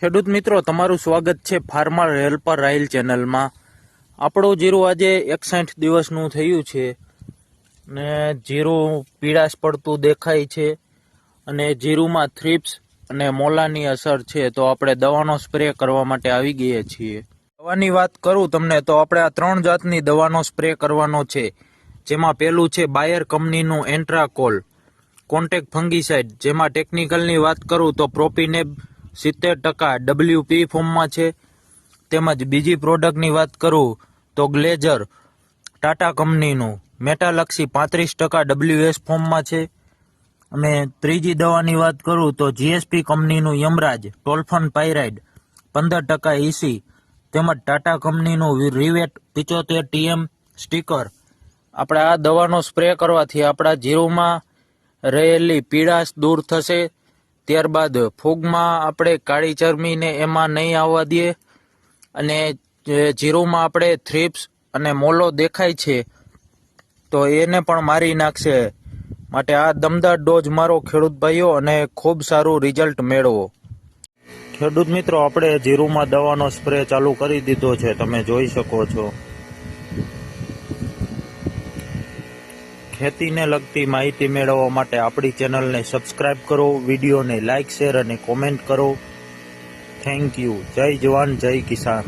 ખેડૂત મિત્રો, તમારું સ્વાગત છે ફાર્મર હેલ્પર રાઇલ ચેનલમાં. આપણું જીરું આજે એકસાઠ દિવસનું થયું છે ને જીરું પીળાશ પડતું દેખાય છે અને જીરુંમાં થ્રિપ્સ અને મોલાની અસર છે, તો આપણે દવાનો સ્પ્રે કરવા માટે આવી ગયા છીએ. દવાની વાત કરું તમને, તો આપણે આ ત્રણ જાતની દવાનો સ્પ્રે કરવાનો છે. જેમાં પહેલું છે બાયર કંપનીનું એન્ટ્રાકોલ, કોન્ટેક ફંગીસાઇડ. જેમાં ટેકનિકલની વાત કરું તો પ્રોપીનેબ સિત્તેર ટકા ડબલ્યુપી ફોર્મમાં છે. તેમજ બીજી પ્રોડક્ટની વાત કરું તો ગ્લેઝર ટાટા કંપનીનું મેટાલક્ષી પાંત્રીસ ટકા ડબલ્યુએસ ફોર્મમાં છે. અને ત્રીજી દવાની વાત કરું તો જીએસપી કંપનીનું યમરાજ ટોલ્ફન પાયરાઇડ પંદર ટકા ઇસી તેમજ ટાટા કંપનીનું રિવેટ પિચોતેર ટીએમ સ્ટીકર. આપણે આ દવાનો સ્પ્રે કરવાથી આપણા જીરુમાં રહેલી પીડાશ દૂર થશે. ત્યારબાદ ફૂગમાં આપણે કાળી ચરમીને એમાં નહીં આવવા દઈએ અને જીરુમાં આપણે થ્રીપ્સ અને મોલો દેખાય છે, તો એને પણ મારી નાખશે. માટે આ દમદાર ડોઝ મારો ખેડૂત ભાઈઓ અને ખૂબ સારું રિઝલ્ટ મેળવો. ખેડૂત મિત્રો, આપણે જીરુમાં દવાનો સ્પ્રે ચાલુ કરી દીધો છે. તમે જોઈ શકો છો. ખેતીને લગતી માહિતી મેળવવા માટે આપણી ચેનલને સબસ્ક્રાઇબ કરો, વિડીયોને લાઇક, શેર અને કોમેન્ટ કરો. Thank you. જય જવાન, જય કિસાન.